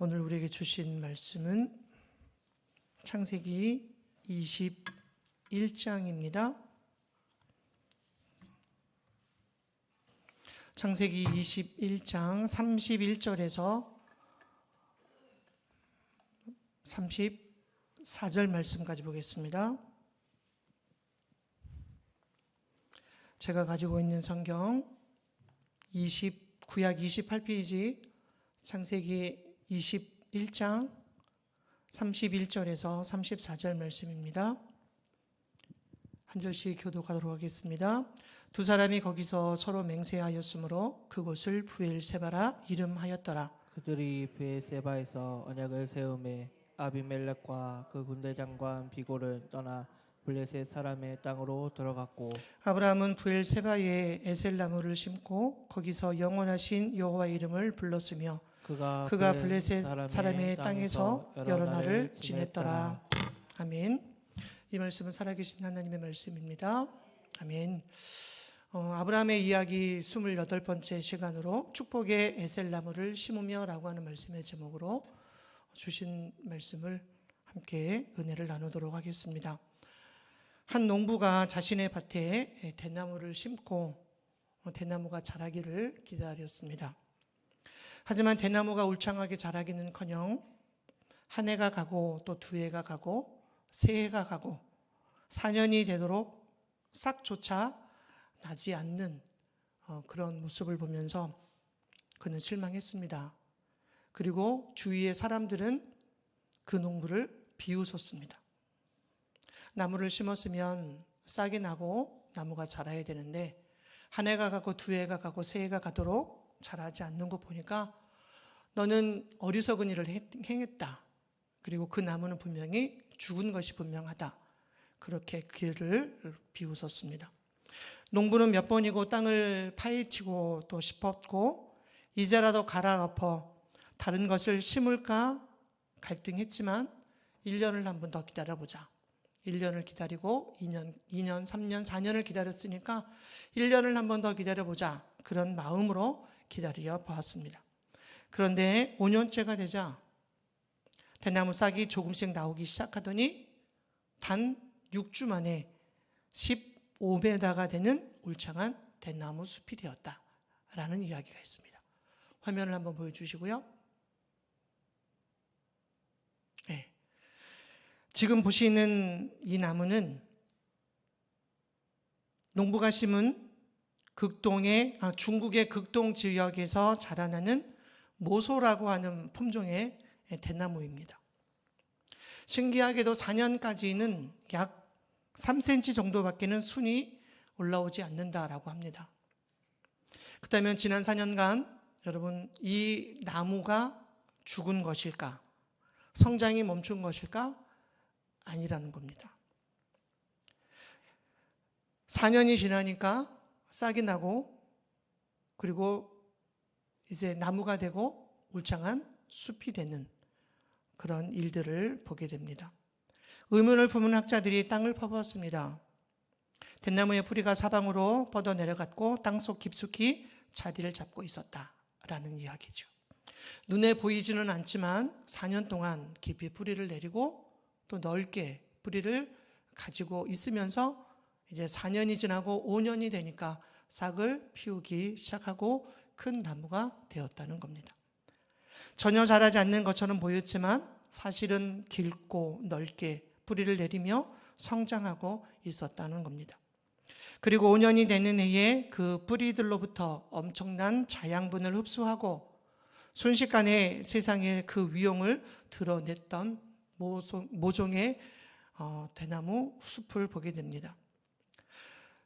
오늘 우리에게 주신 말씀은 창세기 21장입니다. 창세기 21장 31절에서 34절 말씀까지 보겠습니다. 제가 가지고 있는 성경 20 구약 28페이지 창세기 21장 31절에서 34절 말씀입니다. 한 절씩 교독하도록 하겠습니다. 두 사람이 거기서 서로 맹세하였으므로 그곳을 부엘세바라 이름하였더라. 그들이 베세바에서 언약을 세움에 아비멜렉과 그 군대 장관 비골을 떠나 블레셋 사람의 땅으로 들어갔고 아브라함은 부엘세바에 에셀 나무를 심고 거기서 영원하신 여호와 이름을 불렀으며 그가 그가 블레셋 사람의 땅에서 여러 날을 지냈더라. 아멘. 이 말씀은 살아계신 하나님의 말씀입니다. 아멘. 어, 아브라함의 이야기 28번째 시간으로 축복의 에셀 나무를 심으며 라고 하는 말씀의 제목으로 주신 말씀을 함께 은혜를 나누도록 하겠습니다. 한 농부가 자신의 밭에 대나무를 심고 어, 대나무가 자라기를 기다렸습니다. 하지만 대나무가 울창하게 자라기는커녕 한 해가 가고 또 두 해가 가고 세 해가 가고 4년이 되도록 싹조차 나지 않는 어, 그런 모습을 보면서 그는 실망했습니다. 그리고 주위의 사람들은 그 농부를 비웃었습니다. 나무를 심었으면 싹이 나고 나무가 자라야 되는데 한 해가 가고 두 해가 가고 세 해가 가도록 자라지 않는 거 보니까 너는 어리석은 일을 행했다. 그리고 그 나무는 분명히 죽은 것이 분명하다. 그렇게 그를 비웃었습니다. 농부는 몇 번이고 땅을 파헤치고 또 짚었고 이제라도 갈아엎어 다른 것을 심을까 갈등했지만 1년을 한 번 더 기다려보자. 1년을 기다리고 2년, 2년, 3년, 4년을 기다렸으니까 1년을 한 번 더 기다려보자. 그런 마음으로 기다려 보았습니다. 그런데 5년째가 되자 대나무 싹이 조금씩 나오기 시작하더니 단 6주 만에 15m가 되는 울창한 대나무 숲이 되었다. 라는 이야기가 있습니다. 화면을 한번 보여주시고요. 네. 지금 보시는 이 나무는 농부가 심은 극동의 아, 중국의 극동 지역에서 자라나는 모소라고 하는 품종의 대나무입니다. 신기하게도 4년까지는 약 3cm 정도밖에는 순이 올라오지 않는다라고 합니다. 그렇다면 지난 4년간 여러분 이 나무가 죽은 것일까? 성장이 멈춘 것일까? 아니라는 겁니다. 4년이 지나니까 싹이 나고 그리고 이제 나무가 되고 울창한 숲이 되는 그런 일들을 보게 됩니다. 의문을 품은 학자들이 땅을 퍼부었습니다. 대나무의 뿌리가 사방으로 뻗어 내려갔고 땅속 깊숙이 자리를 잡고 있었다라는 이야기죠. 눈에 보이지는 않지만 4년 동안 깊이 뿌리를 내리고 또 넓게 뿌리를 가지고 있으면서 이제 4년이 지나고 5년이 되니까 싹을 피우기 시작하고 큰 나무가 되었다는 겁니다. 전혀 자라지 않는 것처럼 보였지만 사실은 길고 넓게 뿌리를 내리며 성장하고 있었다는 겁니다. 그리고 5년이 되는 해에 그 뿌리들로부터 엄청난 자양분을 흡수하고 순식간에 세상에 그 위용을 드러냈던 모종의 어, 대나무 숲을 보게 됩니다.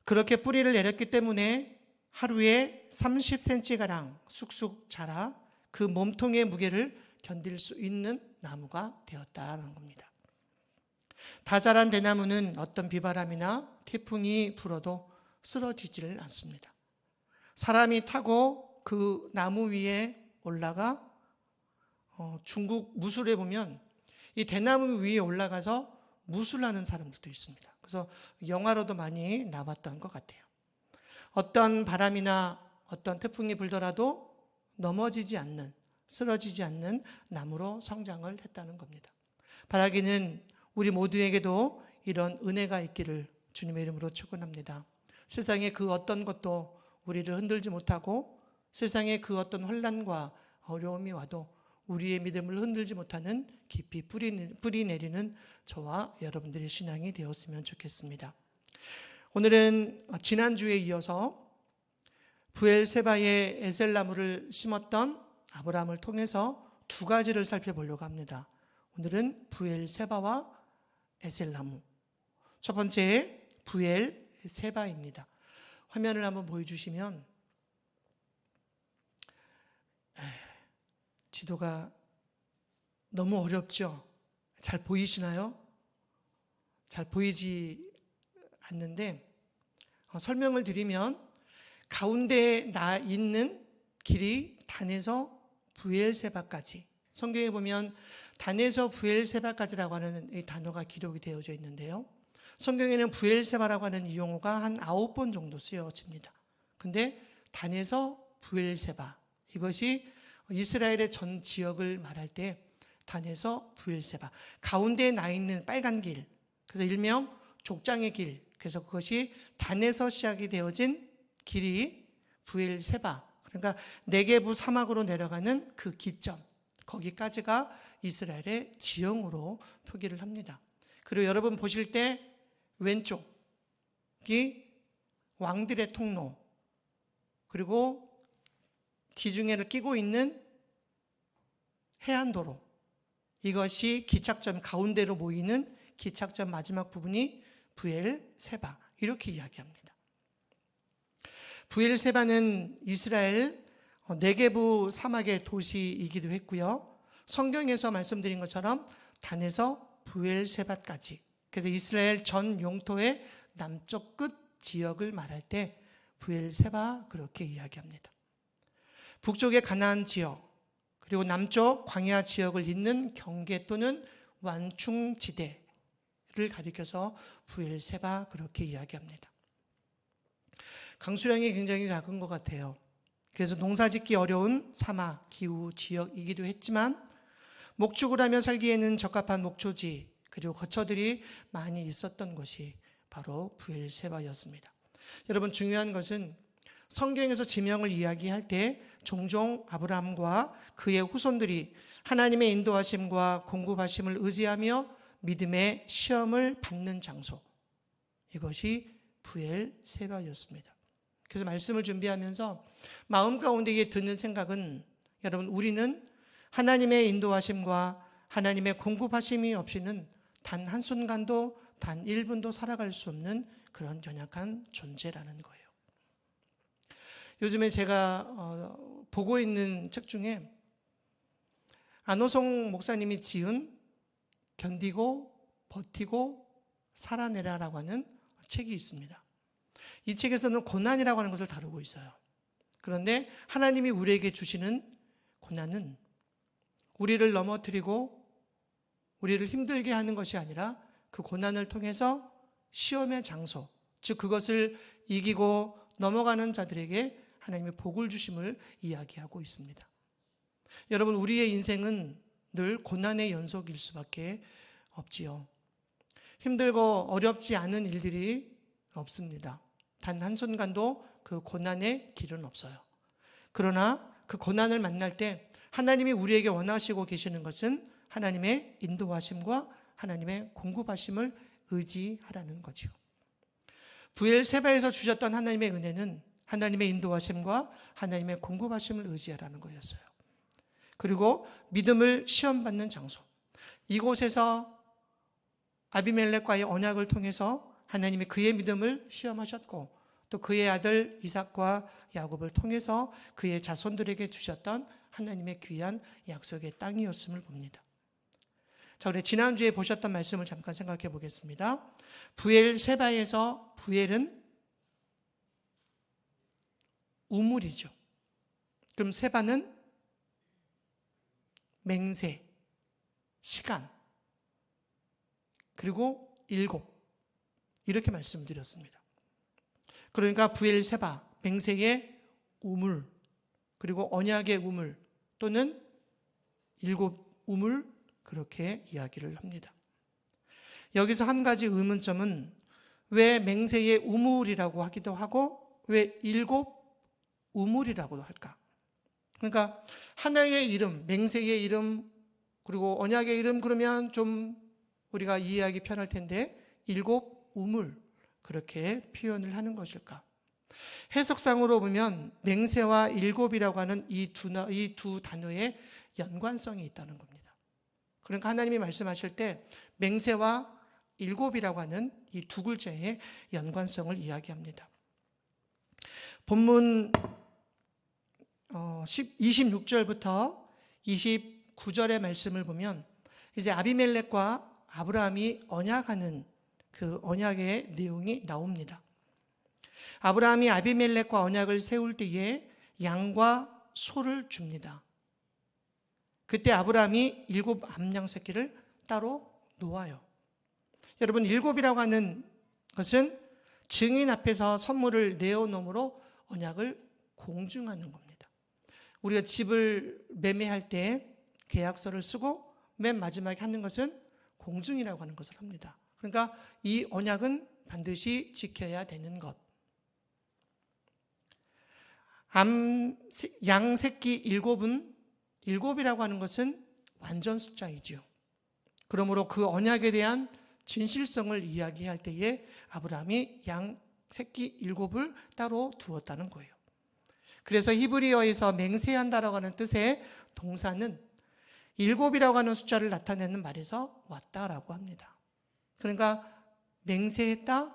그렇게 뿌리를 내렸기 때문에 하루에 30cm가량 쑥쑥 자라 그 몸통의 무게를 견딜 수 있는 나무가 되었다는 겁니다. 다 자란 대나무는 어떤 비바람이나 태풍이 불어도 쓰러지지를 않습니다. 사람이 타고 그 나무 위에 올라가 어, 중국 무술에 보면 이 대나무 위에 올라가서 무술하는 사람들도 있습니다. 그래서 영화로도 많이 나왔던 것 같아요. 어떤 바람이나 어떤 태풍이 불더라도 넘어지지 않는 쓰러지지 않는 나무로 성장을 했다는 겁니다. 바라기는 우리 모두에게도 이런 은혜가 있기를 주님의 이름으로 축원합니다. 세상의 그 어떤 것도 우리를 흔들지 못하고 세상의 그 어떤 혼란과 어려움이 와도 우리의 믿음을 흔들지 못하는 깊이 뿌리, 내리는 저와 여러분들의 신앙이 되었으면 좋겠습니다. 오늘은 지난주에 이어서 부엘세바의 에셀나무를 심었던 아브라함을 통해서 두 가지를 살펴보려고 합니다. 오늘은 부엘세바와 에셀나무. 첫 번째 부엘세바입니다. 화면을 한번 보여주시면 에이, 지도가 너무 어렵죠? 잘 보이시나요? 잘 보이지 않는데 어, 설명을 드리면 가운데 나 있는 길이 단에서 부엘세바까지 성경에 보면 단에서 부엘세바까지라고 하는 이 단어가 기록이 되어져 있는데요. 성경에는 부엘세바라고 하는 이 용어가 한 아홉 번 정도 쓰여집니다. 근데 단에서 부엘세바 이것이 이스라엘의 전 지역을 말할 때 단에서 부엘세바 가운데에 나 있는 빨간 길 그래서 일명 족장의 길 그래서 그것이 단에서 시작이 되어진 길이 부엘세바 그러니까 네게부 사막으로 내려가는 그 기점 거기까지가 이스라엘의 지형으로 표기를 합니다. 그리고 여러분 보실 때 왼쪽이 왕들의 통로 그리고 지중해를 끼고 있는 해안도로 이것이 기착점 가운데로 모이는 기착점 마지막 부분이 부엘세바 이렇게 이야기합니다. 부엘세바는 이스라엘 네게부 사막의 도시이기도 했고요. 성경에서 말씀드린 것처럼 단에서 부엘세바까지 그래서 이스라엘 전 영토의 남쪽 끝 지역을 말할 때 부엘세바 그렇게 이야기합니다. 북쪽의 가나안 지역 그리고 남쪽 광야 지역을 잇는 경계 또는 완충 지대를 가리켜서 부엘세바 그렇게 이야기합니다. 강수량이 굉장히 작은 것 같아요. 그래서 농사짓기 어려운 사막 기후 지역이기도 했지만 목축을 하며 살기에는 적합한 목초지 그리고 거처들이 많이 있었던 곳이 바로 부엘세바였습니다. 여러분 중요한 것은 성경에서 지명을 이야기할 때 종종 아브라함과 그의 후손들이 하나님의 인도하심과 공급하심을 의지하며 믿음의 시험을 받는 장소 이것이 부엘세바였습니다. 그래서 말씀을 준비하면서 마음 가운데 드는 생각은 여러분 우리는 하나님의 인도하심과 하나님의 공급하심이 없이는 단 한순간도 단 1분도 살아갈 수 없는 그런 연약한 존재라는 거예요. 요즘에 제가 어, 보고 있는 책 중에 안호성 목사님이 지은 견디고 버티고 살아내라라고 하는 책이 있습니다. 이 책에서는 고난이라고 하는 것을 다루고 있어요. 그런데 하나님이 우리에게 주시는 고난은 우리를 넘어뜨리고 우리를 힘들게 하는 것이 아니라 그 고난을 통해서 시험의 장소, 즉 그것을 이기고 넘어가는 자들에게 하나님의 복을 주심을 이야기하고 있습니다. 여러분, 우리의 인생은 늘 고난의 연속일 수밖에 없지요. 힘들고 어렵지 않은 일들이 없습니다. 단 한순간도 그 고난의 길은 없어요. 그러나 그 고난을 만날 때 하나님이 우리에게 원하시고 계시는 것은 하나님의 인도하심과 하나님의 공급하심을 의지하라는 거죠. 부엘세바에서 주셨던 하나님의 은혜는 하나님의 인도하심과 하나님의 공급하심을 의지하라는 거였어요. 그리고 믿음을 시험받는 장소. 이곳에서 아비멜렉과의 언약을 통해서 하나님이 그의 믿음을 시험하셨고 또 그의 아들 이삭과 야곱을 통해서 그의 자손들에게 주셨던 하나님의 귀한 약속의 땅이었음을 봅니다. 자, 우리 지난주에 보셨던 말씀을 잠깐 생각해 보겠습니다. 부엘 세바에서 부엘은 우물이죠. 그럼 세바는 맹세, 시간, 그리고 일곱. 이렇게 말씀드렸습니다. 그러니까 부엘세바, 맹세의 우물, 그리고 언약의 우물 또는 일곱 우물 그렇게 이야기를 합니다. 여기서 한 가지 의문점은 왜 맹세의 우물이라고 하기도 하고 왜 일곱 우물이라고도 할까? 그러니까 하나의 이름, 맹세의 이름 그리고 언약의 이름 그러면 좀 우리가 이해하기 편할 텐데 일곱 우물 그렇게 표현을 하는 것일까? 해석상으로 보면 맹세와 일곱이라고 하는 이 두 이 두 단어의 연관성이 있다는 겁니다. 그러니까 하나님이 말씀하실 때 맹세와 일곱이라고 하는 이 두 글자의 연관성을 이야기합니다. 본문 26절부터 29절의 말씀을 보면 이제 아비멜렉과 아브라함이 언약하는 그 언약의 내용이 나옵니다. 아브라함이 아비멜렉과 언약을 세울 때에 양과 소를 줍니다. 그때 아브라함이 일곱 암양 새끼를 따로 놓아요. 여러분 일곱이라고 하는 것은 증인 앞에서 선물을 내어놓음으로 언약을 공증하는 겁니다. 우리가 집을 매매할 때 계약서를 쓰고 맨 마지막에 하는 것은 공증이라고 하는 것을 합니다. 그러니까 이 언약은 반드시 지켜야 되는 것. 암, 양 새끼 일곱은 일곱이라고 하는 것은 완전 숫자이지요. 그러므로 그 언약에 대한 진실성을 이야기할 때에 아브라함이 양 새끼 일곱을 따로 두었다는 거예요. 그래서 히브리어에서 맹세한다라고 하는 뜻의 동사는 일곱이라고 하는 숫자를 나타내는 말에서 왔다라고 합니다. 그러니까 맹세했다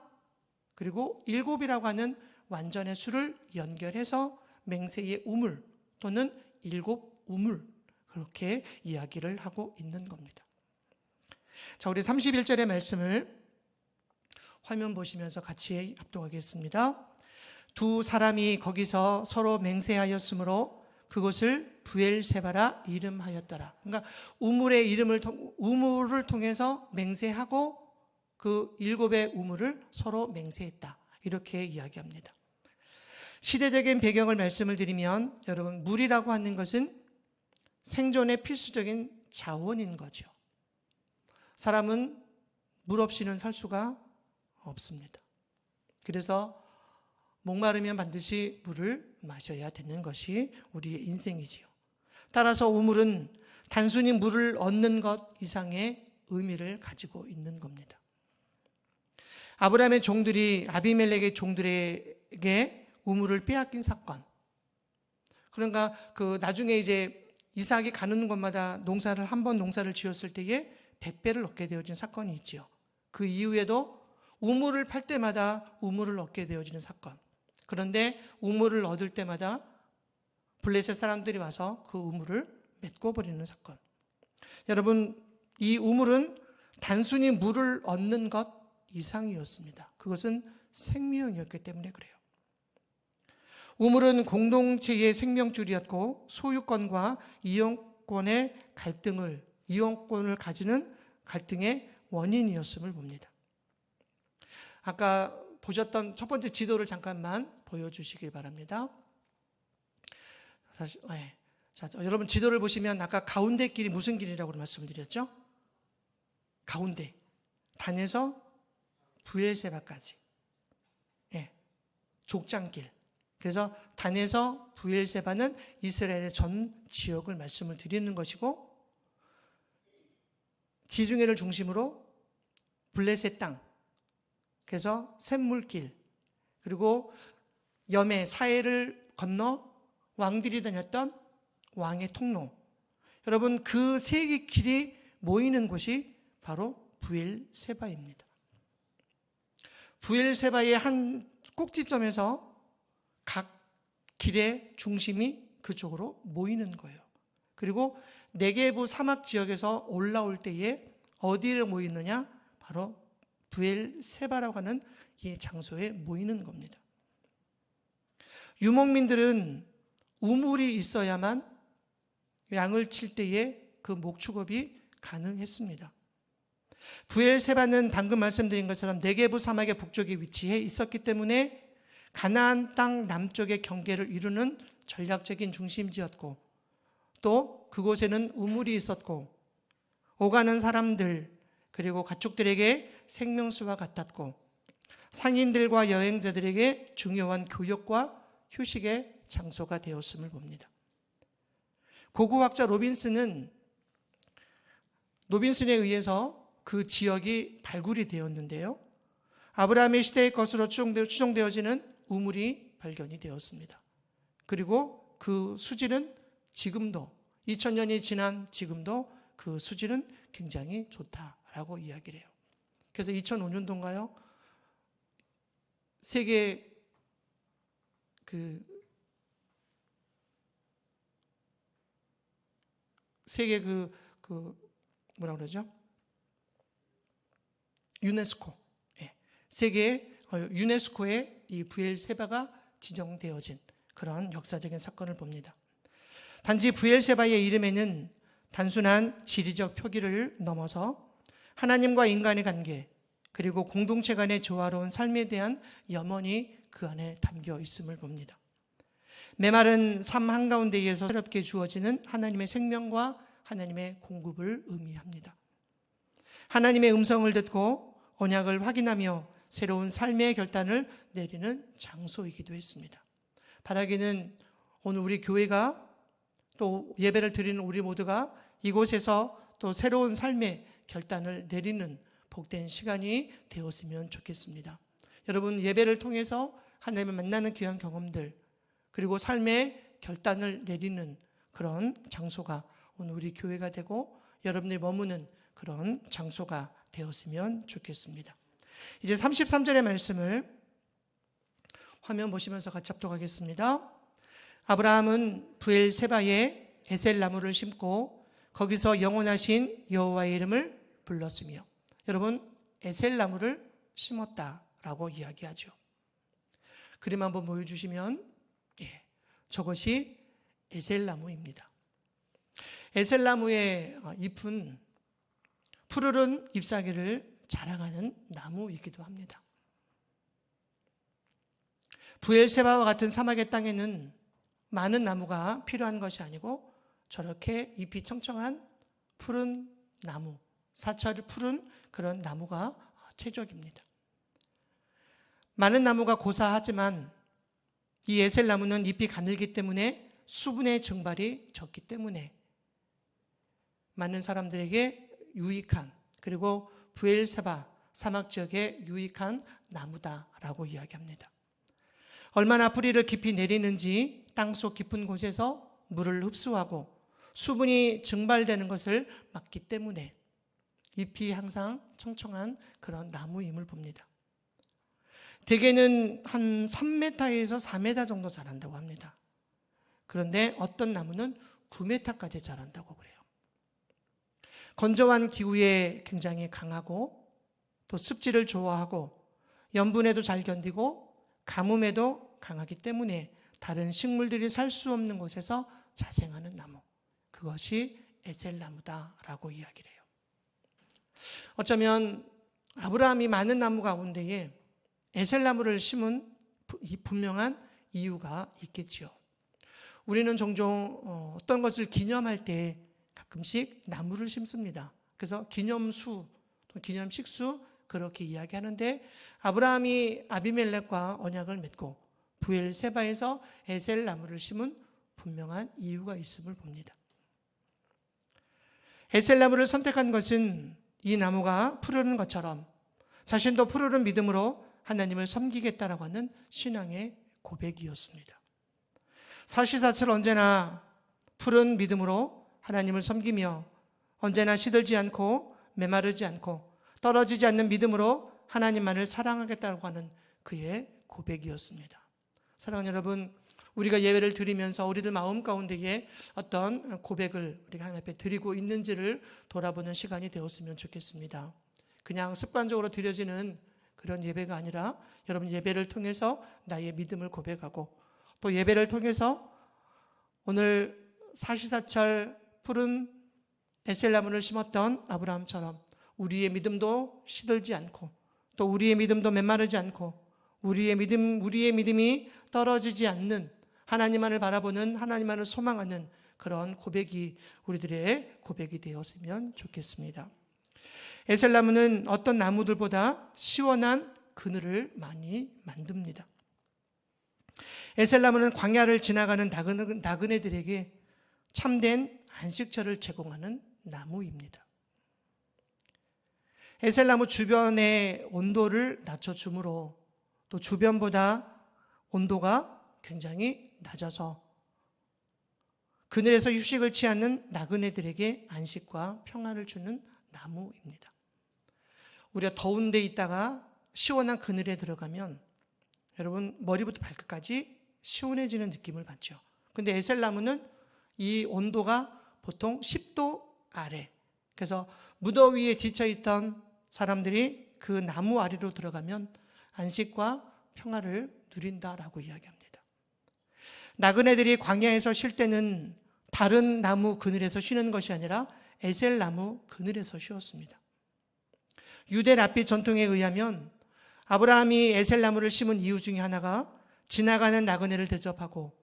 그리고 일곱이라고 하는 완전의 수를 연결해서 맹세의 우물 또는 일곱 우물 그렇게 이야기를 하고 있는 겁니다. 자, 우리 31절의 말씀을 화면 보시면서 같이 합독하겠습니다. 두 사람이 거기서 서로 맹세하였으므로 그것을 부엘세바라 이름하였더라. 그러니까 우물의 이름을 통, 우물을 통해서 맹세하고 그 일곱의 우물을 서로 맹세했다. 이렇게 이야기합니다. 시대적인 배경을 말씀을 드리면 여러분 물이라고 하는 것은 생존의 필수적인 자원인 거죠. 사람은 물 없이는 살 수가 없습니다. 그래서 목마르면 반드시 물을 마셔야 되는 것이 우리의 인생이지요. 따라서 우물은 단순히 물을 얻는 것 이상의 의미를 가지고 있는 겁니다. 아브라함의 종들이 아비멜렉의 종들에게 우물을 빼앗긴 사건. 그러니까 그 나중에 이제 이삭이 가는 곳마다 농사를 한 번 농사를 지었을 때에 백배를 얻게 되어진 사건이 있지요. 그 이후에도 우물을 팔 때마다 우물을 얻게 되어지는 사건. 그런데 우물을 얻을 때마다 블레셋 사람들이 와서 그 우물을 맺고 버리는 사건. 여러분, 이 우물은 단순히 물을 얻는 것 이상이었습니다. 그것은 생명이었기 때문에 그래요. 우물은 공동체의 생명줄이었고 소유권과 이용권의 갈등을 이용권을 가지는 갈등의 원인이었음을 봅니다. 아까 보셨던 첫 번째 지도를 잠깐만 보여주시기 바랍니다. 사실, 네. 자, 여러분 지도를 보시면 아까 가운데 길이 무슨 길이라고 말씀을 드렸죠? 가운데 단에서 부엘세바까지, 예, 족장길. 그래서 단에서 부엘세바는 이스라엘의 전 지역을 말씀을 드리는 것이고 지중해를 중심으로 블레셋 땅, 그래서 샘물길, 그리고 염해 사해를 건너 왕들이 다녔던 왕의 통로. 여러분 그 세 개 길이 모이는 곳이 바로 부엘세바입니다. 부엘세바의 한 꼭지점에서 각 길의 중심이 그쪽으로 모이는 거예요. 그리고 네게부 사막 지역에서 올라올 때에 어디에 모이느냐? 바로 부엘세바라고 하는 이 장소에 모이는 겁니다. 유목민들은 우물이 있어야만 양을 칠 때에 그 목축업이 가능했습니다. 부엘세바는 방금 말씀드린 것처럼 네게부 사막의 북쪽에 위치해 있었기 때문에 가나안 땅 남쪽의 경계를 이루는 전략적인 중심지였고 또 그곳에는 우물이 있었고 오가는 사람들 그리고 가축들에게 생명수와 같았고 상인들과 여행자들에게 중요한 교역과 휴식의 장소가 되었음을 봅니다. 고고학자 로빈스는 로빈슨에 의해서 그 지역이 발굴이 되었는데요. 아브라함의 시대의 것으로 추정되- 추정되어지는 우물이 발견이 되었습니다. 그리고 그 수질은 지금도 2000년이 지난 지금도 그 수질은 굉장히 좋다라고 이야기를 해요. 그래서 2005년도인가요? 세계 그 세계 그, 그 뭐라 그러죠? 유네스코. 예. 세계 어, 유네스코의 이 부엘세바가 지정되어진 그런 역사적인 사건을 봅니다. 단지 부엘세바의 이름에는 단순한 지리적 표기를 넘어서 하나님과 인간의 관계 그리고 공동체 간의 조화로운 삶에 대한 염원이 그 안에 담겨 있음을 봅니다. 메마른 삶 한가운데에서 새롭게 주어지는 하나님의 생명과 하나님의 공급을 의미합니다. 하나님의 음성을 듣고 언약을 확인하며 새로운 삶의 결단을 내리는 장소이기도 했습니다. 바라기는 오늘 우리 교회가 또 예배를 드리는 우리 모두가 이곳에서 또 새로운 삶의 결단을 내리는 복된 시간이 되었으면 좋겠습니다. 여러분 예배를 통해서 하나님을 만나는 귀한 경험들 그리고 삶의 결단을 내리는 그런 장소가 오늘 우리 교회가 되고 여러분들이 머무는 그런 장소가 되었으면 좋겠습니다. 이제 33절의 말씀을 화면 보시면서 같이 합독하겠습니다. 아브라함은 부엘세바에 에셀 나무를 심고 거기서 영원하신 여호와의 이름을 불렀으며 여러분 에셀 나무를 심었다라고 이야기하죠. 그림 한번 보여주시면 예, 저것이 에셀 나무입니다. 에셀 나무의 어, 잎은 푸르른 잎사귀를 자랑하는 나무이기도 합니다. 부엘세바와 같은 사막의 땅에는 많은 나무가 필요한 것이 아니고 저렇게 잎이 청청한 푸른 나무, 사철이 푸른 그런 나무가 최적입니다. 많은 나무가 고사하지만 이 에셀 나무는 잎이 가늘기 때문에 수분의 증발이 적기 때문에 많은 사람들에게 유익한 그리고 부엘세바 사막 지역에 유익한 나무다라고 이야기합니다. 얼마나 뿌리를 깊이 내리는지 땅속 깊은 곳에서 물을 흡수하고 수분이 증발되는 것을 막기 때문에 잎이 항상 청청한 그런 나무임을 봅니다. 대개는 한 3m에서 4m 정도 자란다고 합니다. 그런데 어떤 나무는 9m까지 자란다고 그래요. 건조한 기후에 굉장히 강하고 또 습지를 좋아하고 염분에도 잘 견디고 가뭄에도 강하기 때문에 다른 식물들이 살 수 없는 곳에서 자생하는 나무. 그것이 에셀나무다라고 이야기를 해요. 어쩌면 아브라함이 많은 나무 가운데에 에셀나무를 심은 이 분명한 이유가 있겠지요. 우리는 종종 어, 어떤 것을 기념할 때 가끔씩 나무를 심습니다. 그래서 기념수, 또 기념식수 그렇게 이야기하는데 아브라함이 아비멜렉과 언약을 맺고 부엘세바에서 에셀 나무를 심은 분명한 이유가 있음을 봅니다. 에셀 나무를 선택한 것은 이 나무가 푸르는 것처럼 자신도 푸르른 믿음으로 하나님을 섬기겠다라고 하는 신앙의 고백이었습니다. 사시사철 언제나 푸른 믿음으로 하나님을 섬기며 언제나 시들지 않고 메마르지 않고 떨어지지 않는 믿음으로 하나님만을 사랑하겠다고 하는 그의 고백이었습니다. 사랑하는 여러분, 우리가 예배를 드리면서 우리들 마음 가운데에 어떤 고백을 우리가 하나님 앞에 드리고 있는지를 돌아보는 시간이 되었으면 좋겠습니다. 그냥 습관적으로 드려지는 그런 예배가 아니라 여러분 예배를 통해서 나의 믿음을 고백하고 또 예배를 통해서 오늘 사시사철 푸른 에셀나무를 심었던 아브라함처럼 우리의 믿음도 시들지 않고 또 우리의 믿음도 메마르지 않고 우리의 믿음 우리의 믿음이 떨어지지 않는 하나님만을 바라보는 하나님만을 소망하는 그런 고백이 우리들의 고백이 되었으면 좋겠습니다. 에셀나무는 어떤 나무들보다 시원한 그늘을 많이 만듭니다. 에셀나무는 광야를 지나가는 나그네- 나그네들에게 참된 안식처를 제공하는 나무입니다. 에셀나무 주변의 온도를 낮춰주므로 또 주변보다 온도가 굉장히 낮아서 그늘에서 휴식을 취하는 나그네들에게 안식과 평안을 주는 나무입니다. 우리가 더운 데 있다가 시원한 그늘에 들어가면 여러분 머리부터 발끝까지 시원해지는 느낌을 받죠. 근데 에셀나무는 이 온도가 보통 10도 아래. 그래서 무더위에 지쳐 있던 사람들이 그 나무 아래로 들어가면 안식과 평화를 누린다라고 이야기합니다. 나그네들이 광야에서 쉴 때는 다른 나무 그늘에서 쉬는 것이 아니라 에셀 나무 그늘에서 쉬었습니다. 유대 랍비 전통에 의하면 아브라함이 에셀 나무를 심은 이유 중에 하나가 지나가는 나그네를 대접하고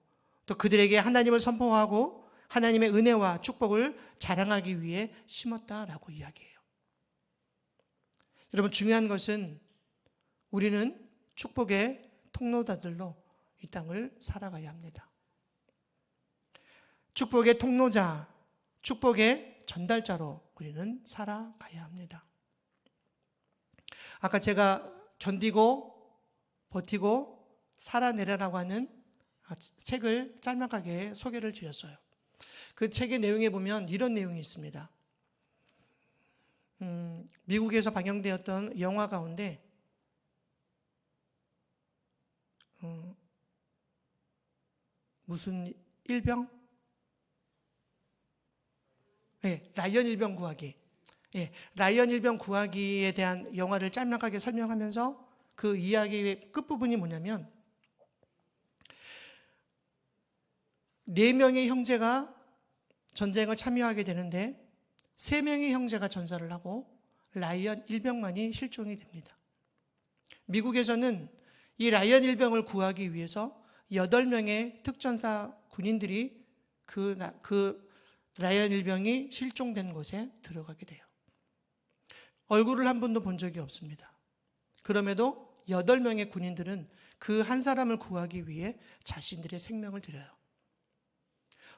또 그들에게 하나님을 선포하고 하나님의 은혜와 축복을 자랑하기 위해 심었다라고 이야기해요. 여러분 중요한 것은 우리는 축복의 통로자들로 이 땅을 살아가야 합니다. 축복의 통로자, 축복의 전달자로 우리는 살아가야 합니다. 아까 제가 견디고 버티고 살아내려라고 하는 아, 책을 짤막하게 소개를 드렸어요. 그 책의 내용에 보면 이런 내용이 있습니다. 음, 미국에서 방영되었던 영화 가운데 어, 무슨 일병? 예, 라이언 일병 구하기. 예, 라이언 일병 구하기에 대한 영화를 짤막하게 설명하면서 그 이야기의 끝부분이 뭐냐면 네 명의 형제가 전쟁을 참여하게 되는데 세 명의 형제가 전사를 하고 라이언 일병만이 실종이 됩니다. 미국에서는 이 라이언 일병을 구하기 위해서 여덟 명의 특전사 군인들이 그, 나- 그 라이언 일병이 실종된 곳에 들어가게 돼요. 얼굴을 한 번도 본 적이 없습니다. 그럼에도 여덟 명의 군인들은 그 한 사람을 구하기 위해 자신들의 생명을 들여요.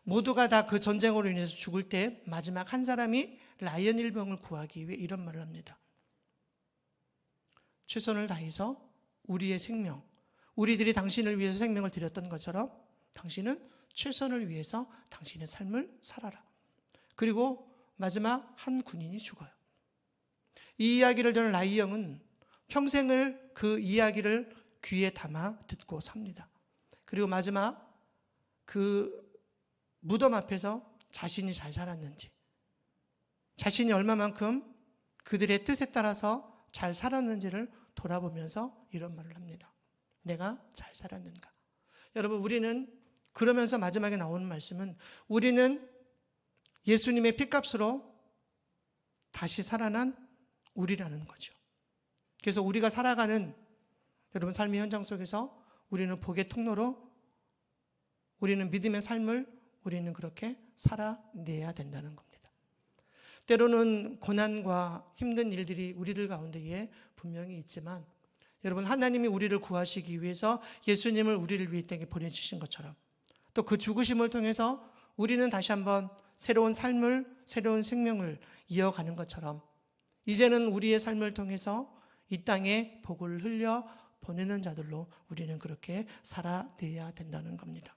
모두가 다 그 전쟁으로 인해서 죽을 때 마지막 한 사람이 라이언 일병을 구하기 위해 이런 말을 합니다. 최선을 다해서 우리의 생명, 우리들이 당신을 위해서 생명을 드렸던 것처럼 당신은 최선을 위해서 당신의 삶을 살아라. 그리고 마지막 한 군인이 죽어요. 이 이야기를 들은 라이 형은 평생을 그 이야기를 귀에 담아 듣고 삽니다. 그리고 마지막 그 무덤 앞에서 자신이 잘 살았는지, 자신이 얼마만큼 그들의 뜻에 따라서 잘 살았는지를 돌아보면서 이런 말을 합니다. 내가 잘 살았는가? 여러분, 우리는 그러면서 마지막에 나오는 말씀은 우리는 예수님의 피값으로 다시 살아난 우리라는 거죠. 그래서 우리가 살아가는 여러분 삶의 현장 속에서 우리는 복의 통로로 우리는 믿음의 삶을 우리는 그렇게 살아내야 된다는 겁니다. 때로는 고난과 힘든 일들이 우리들 가운데에 분명히 있지만 여러분 하나님이 우리를 구하시기 위해서 예수님을 우리를 위해 땅에 보내주신 것처럼 또 그 죽으심을 통해서 우리는 다시 한번 새로운 삶을 새로운 생명을 이어가는 것처럼 이제는 우리의 삶을 통해서 이 땅에 복을 흘려 보내는 자들로 우리는 그렇게 살아내야 된다는 겁니다.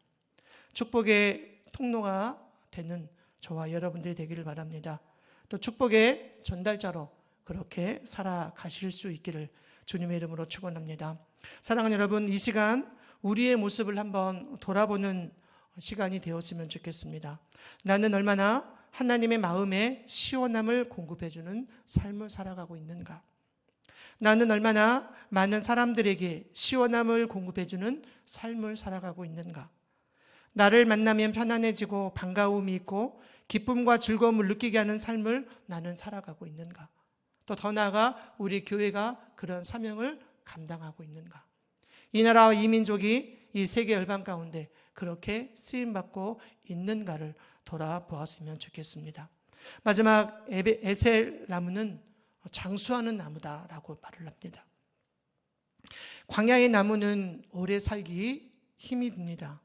축복의 통로가 되는 저와 여러분들이 되기를 바랍니다. 또 축복의 전달자로 그렇게 살아가실 수 있기를 주님의 이름으로 축원합니다. 사랑하는 여러분, 이 시간 우리의 모습을 한번 돌아보는 시간이 되었으면 좋겠습니다. 나는 얼마나 하나님의 마음에 시원함을 공급해주는 삶을 살아가고 있는가? 나는 얼마나 많은 사람들에게 시원함을 공급해주는 삶을 살아가고 있는가? 나를 만나면 편안해지고 반가움이 있고 기쁨과 즐거움을 느끼게 하는 삶을 나는 살아가고 있는가? 또 더 나아가 우리 교회가 그런 사명을 감당하고 있는가? 이 나라와 이 민족이 이 세계 열방 가운데 그렇게 쓰임 받고 있는가를 돌아보았으면 좋겠습니다. 마지막 에셀 나무는 장수하는 나무다라고 말을 합니다. 광야의 나무는 오래 살기 힘이 듭니다.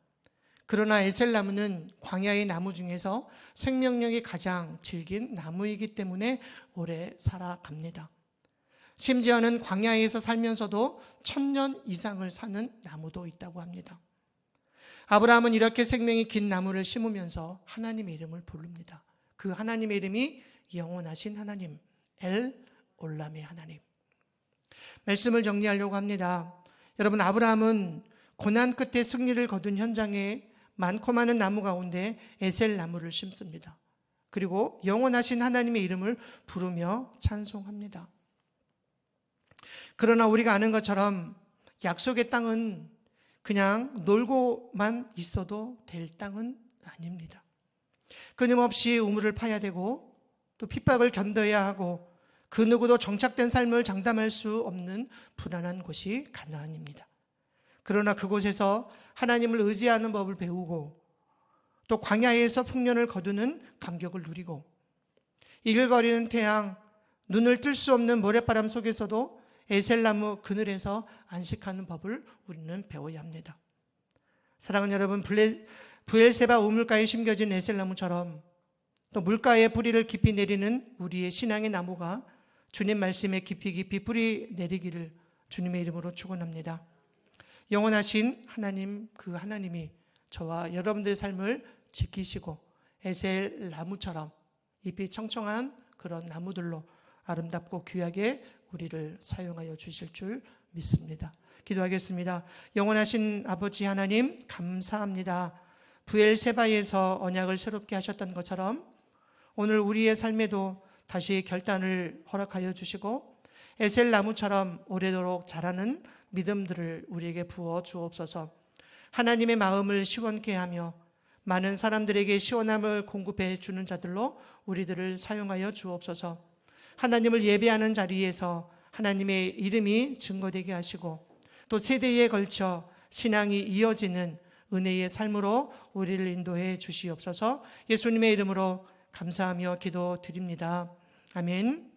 그러나 에셀 나무는 광야의 나무 중에서 생명력이 가장 질긴 나무이기 때문에 오래 살아갑니다. 심지어는 광야에서 살면서도 천년 이상을 사는 나무도 있다고 합니다. 아브라함은 이렇게 생명이 긴 나무를 심으면서 하나님의 이름을 부릅니다. 그 하나님의 이름이 영원하신 하나님, 엘 올람의 하나님. 말씀을 정리하려고 합니다. 여러분, 아브라함은 고난 끝에 승리를 거둔 현장에 많고 많은 나무 가운데 에셀 나무를 심습니다. 그리고 영원하신 하나님의 이름을 부르며 찬송합니다. 그러나 우리가 아는 것처럼 약속의 땅은 그냥 놀고만 있어도 될 땅은 아닙니다. 끊임없이 우물을 파야 되고 또 핍박을 견뎌야 하고 그 누구도 정착된 삶을 장담할 수 없는 불안한 곳이 가나안입니다. 그러나 그곳에서 하나님을 의지하는 법을 배우고 또 광야에서 풍년을 거두는 감격을 누리고 이글거리는 태양, 눈을 뜰 수 없는 모래바람 속에서도 에셀나무 그늘에서 안식하는 법을 우리는 배워야 합니다. 사랑하는 여러분, 부엘세바 우물가에 심겨진 에셀나무처럼 또 물가에 뿌리를 깊이 내리는 우리의 신앙의 나무가 주님 말씀에 깊이 깊이 뿌리 내리기를 주님의 이름으로 축원합니다. 영원하신 하나님 그 하나님이 저와 여러분들의 삶을 지키시고 에셀 나무처럼 잎이 청청한 그런 나무들로 아름답고 귀하게 우리를 사용하여 주실 줄 믿습니다. 기도하겠습니다. 영원하신 아버지 하나님 감사합니다. 부엘세바에서 언약을 새롭게 하셨던 것처럼 오늘 우리의 삶에도 다시 결단을 허락하여 주시고 에셀 나무처럼 오래도록 자라는 믿음들을 우리에게 부어 주옵소서. 하나님의 마음을 시원케 하며 많은 사람들에게 시원함을 공급해 주는 자들로 우리들을 사용하여 주옵소서. 하나님을 예배하는 자리에서 하나님의 이름이 증거되게 하시고 또 세대에 걸쳐 신앙이 이어지는 은혜의 삶으로 우리를 인도해 주시옵소서. 예수님의 이름으로 감사하며 기도 드립니다. 아멘.